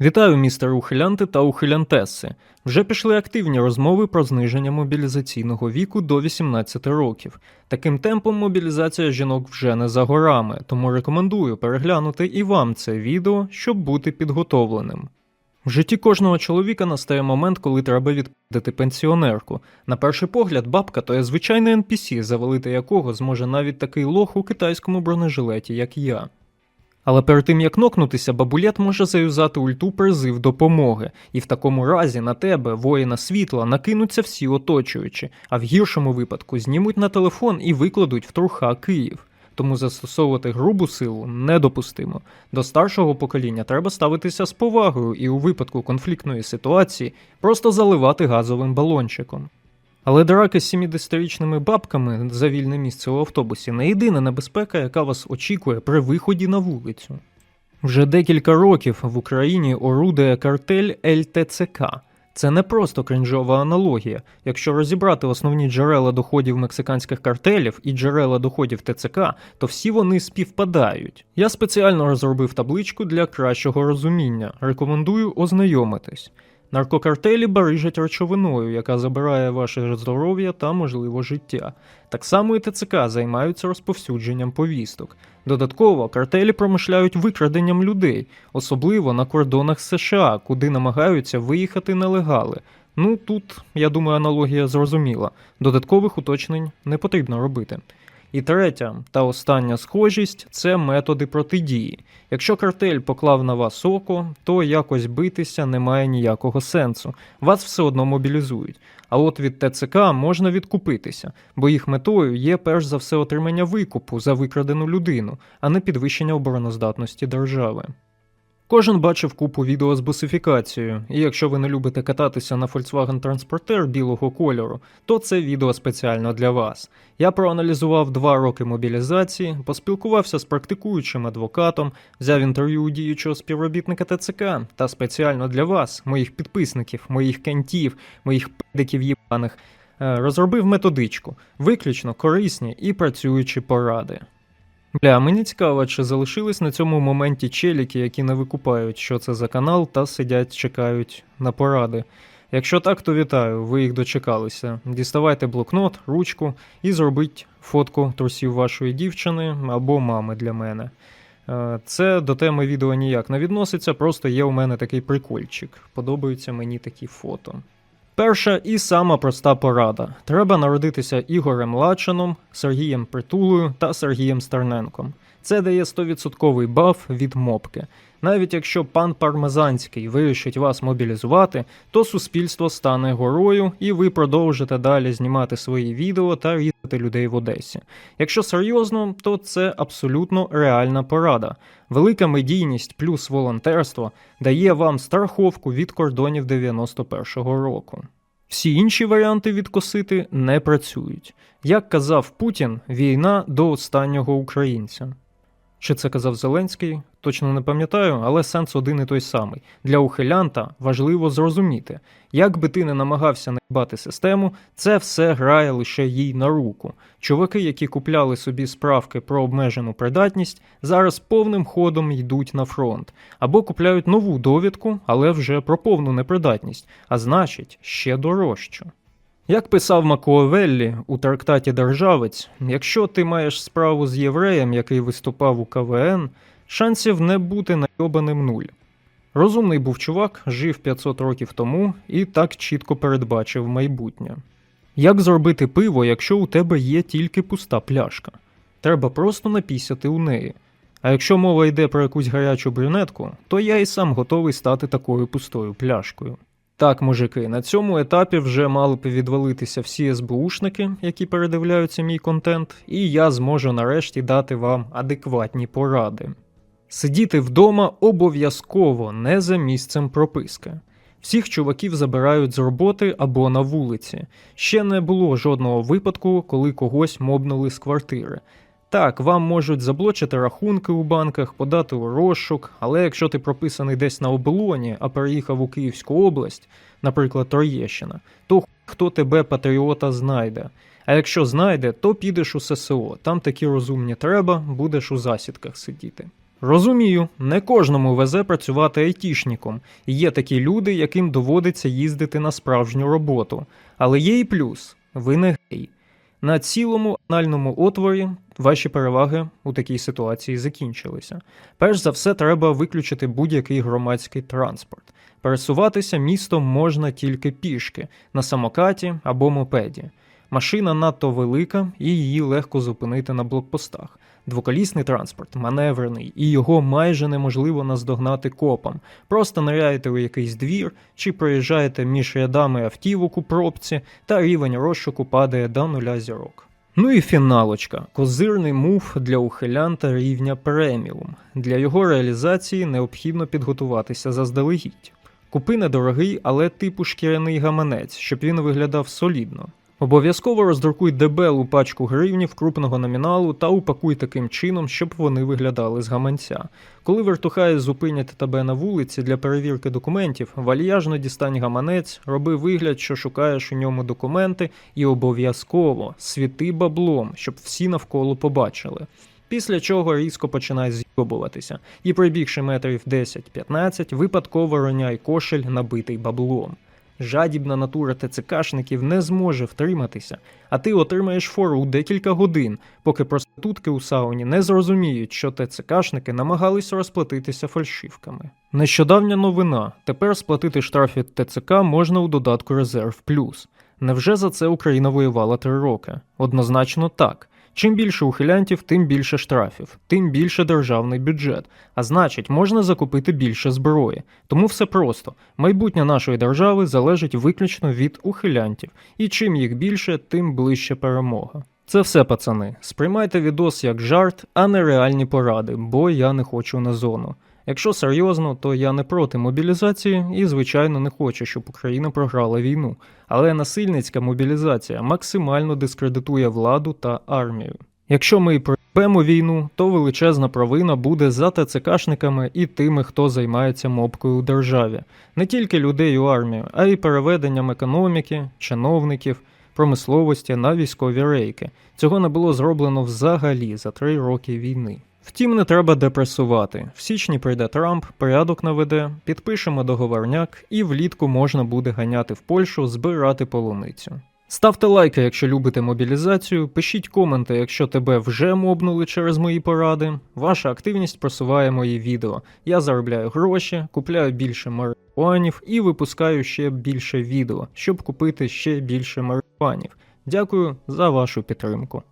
Вітаю, містер ухилянти та ухилянтеси. Вже пішли активні розмови про зниження мобілізаційного віку до 18 років. Таким темпом мобілізація жінок вже не за горами, тому рекомендую переглянути і вам це відео, щоб бути підготовленим. В житті кожного чоловіка настає момент, коли треба відпустити пенсіонерку. На перший погляд, бабка то є звичайний NPC, завалити якого зможе навіть такий лох у китайському бронежилеті, як я. Але перед тим як нокнутися, бабулет може заюзати ульту призив допомоги, і в такому разі на тебе, воїна світла, накинуться всі оточуючі, а в гіршому випадку знімуть на телефон і викладуть в труха Київ. Тому застосовувати грубу силу недопустимо. До старшого покоління треба ставитися з повагою і у випадку конфліктної ситуації просто заливати газовим балончиком. Але драки з 70-річними бабками за вільне місце у автобусі не єдина небезпека, яка вас очікує при виході на вулицю. Вже декілька років в Україні орудує картель ЛТЦК. Це не просто кринжова аналогія. Якщо розібрати основні джерела доходів мексиканських картелів і джерела доходів ТЦК, то всі вони співпадають. Я спеціально розробив табличку для кращого розуміння. Рекомендую ознайомитись. Наркокартелі барижать речовиною, яка забирає ваше здоров'я та, можливо, життя. Так само і ТЦК займаються розповсюдженням повісток. Додатково картелі промишляють викраденням людей, особливо на кордонах США, куди намагаються виїхати нелегали. Ну тут, я думаю, аналогія зрозуміла. Додаткових уточнень не потрібно робити. І третя та остання схожість це методи протидії. Якщо картель поклав на вас око, то якось битися немає ніякого сенсу. Вас все одно мобілізують. А от від ТЦК можна відкупитися, бо їх метою є перш за все отримання викупу за викрадену людину, а не підвищення обороноздатності держави. Кожен бачив купу відео з бусифікацією, і якщо ви не любите кататися на Volkswagen Transporter білого кольору, то це відео спеціально для вас. Я проаналізував два роки мобілізації, поспілкувався з практикуючим адвокатом, взяв інтерв'ю у діючого співробітника ТЦК та спеціально для вас, моїх підписників, моїх кентів, моїх педиків єбаних, е, розробив методичку, виключно корисні і працюючі поради. Бля, мені цікаво, чи залишились на цьому моменті челіки, які не викупають, що це за канал, та сидять, чекають на поради. Якщо так, то вітаю, ви їх дочекалися. Діставайте блокнот, ручку і зробіть фотку трусів вашої дівчини або мами для мене. Е, Це до теми відео ніяк не відноситься, просто є у мене такий прикольчик. Подобаються мені такі фото. Перша і сама проста порада: треба народитися Ігорем Лачином, Сергієм Притулою та Сергієм Стерненком. Це дає 100% баф від мопки. Навіть якщо пан Пармезанський вирішить вас мобілізувати, то суспільство стане горою, і ви продовжите далі знімати свої відео та різати людей в Одесі. Якщо серйозно, то це абсолютно реальна порада. Велика медійність плюс волонтерство дає вам страховку від кордонів 91-го року. Всі інші варіанти відкосити не працюють. Як казав Путін, війна до останнього українця. Чи це казав Зеленський? Точно не пам'ятаю, але сенс один і той самий. Для ухилянта важливо зрозуміти, як би ти не намагався наїбати систему, це все грає лише їй на руку. Чуваки, які купляли собі справки про обмежену придатність, зараз повним ходом йдуть на фронт або купляють нову довідку, але вже про повну непридатність, а значить, ще дорожчу. Як писав Макуавеллі у трактаті Державець, якщо ти маєш справу з євреєм, який виступав у КВН, шансів не бути найобаним нуль. Розумний був чувак, жив 500 років тому і так чітко передбачив майбутнє. Як зробити пиво, якщо у тебе є тільки пуста пляшка? Треба просто напісяти у неї. А якщо мова йде про якусь гарячу брюнетку, то я і сам готовий стати такою пустою пляшкою. Так, мужики, на цьому етапі вже мали б відвалитися всі СБУшники, які передивляються мій контент, і я зможу нарешті дати вам адекватні поради. Сидіти вдома обов'язково не за місцем прописки. Всіх чуваків забирають з роботи або на вулиці. Ще не було жодного випадку, коли когось мобнули з квартири. Так, вам можуть заблочити рахунки у банках, подати у розшук, але якщо ти прописаний десь на оболоні, а переїхав у Київську область, наприклад, Троєщина, то хто тебе патріота знайде. А якщо знайде, то підеш у ССО. Там такі розумні треба, будеш у засідках сидіти. Розумію, не кожному везе працювати айтішником. Є такі люди, яким доводиться їздити на справжню роботу. Але є і плюс ви не гей. На цілому анальному отворі ваші переваги у такій ситуації закінчилися. Перш за все, треба виключити будь-який громадський транспорт. Пересуватися містом можна тільки пішки, на самокаті або мопеді. Машина надто велика і її легко зупинити на блокпостах. Двоколісний транспорт маневрений, і його майже неможливо наздогнати копам. Просто ниряєте у якийсь двір чи проїжджаєте між рядами автівок у пробці, та рівень розшуку падає до нуля зірок. Ну і фіналочка козирний мув для ухилянта рівня преміум. Для його реалізації необхідно підготуватися заздалегідь. Купи недорогий, але типу шкіряний гаманець, щоб він виглядав солідно. Обов'язково роздрукуй дебелу пачку гривнів крупного номіналу та упакуй таким чином, щоб вони виглядали з гаманця. Коли вертухаї зупинять тебе на вулиці для перевірки документів, вальяжно дістань гаманець, роби вигляд, що шукаєш у ньому документи, і обов'язково світи баблом, щоб всі навколо побачили. Після чого різко починай з'йобуватися, і прибігши метрів 10-15, випадково роняй кошель, набитий баблом. Жадібна натура ТЦКшників не зможе втриматися, а ти отримаєш фору у декілька годин, поки проститутки у сауні не зрозуміють, що ТЦКшники намагались розплатитися фальшивками. Нещодавня новина. Тепер сплатити штраф від ТЦК можна у додатку Резерв Плюс. Невже за це Україна воювала три роки? Однозначно так. Чим більше ухилянтів, тим більше штрафів, тим більше державний бюджет. А значить, можна закупити більше зброї. Тому все просто. Майбутнє нашої держави залежить виключно від ухилянтів, і чим їх більше, тим ближче перемога. Це все, пацани. Сприймайте відос як жарт, а не реальні поради, бо я не хочу на зону. Якщо серйозно, то я не проти мобілізації і, звичайно, не хочу, щоб Україна програла війну. Але насильницька мобілізація максимально дискредитує владу та армію. Якщо ми і проїбемо війну, то величезна провина буде за ТЦКшниками і тими, хто займається мобкою у державі, не тільки людей у армію, а й переведенням економіки, чиновників, промисловості на військові рейки. Цього не було зроблено взагалі за три роки війни. Втім, не треба депресувати. В січні прийде Трамп, порядок наведе, підпишемо договорняк, і влітку можна буде ганяти в Польщу, збирати полуницю. Ставте лайки, якщо любите мобілізацію, пишіть коменти, якщо тебе вже мобнули через мої поради. Ваша активність просуває мої відео. Я заробляю гроші, купляю більше марихуанів і випускаю ще більше відео, щоб купити ще більше марихуанів. Дякую за вашу підтримку.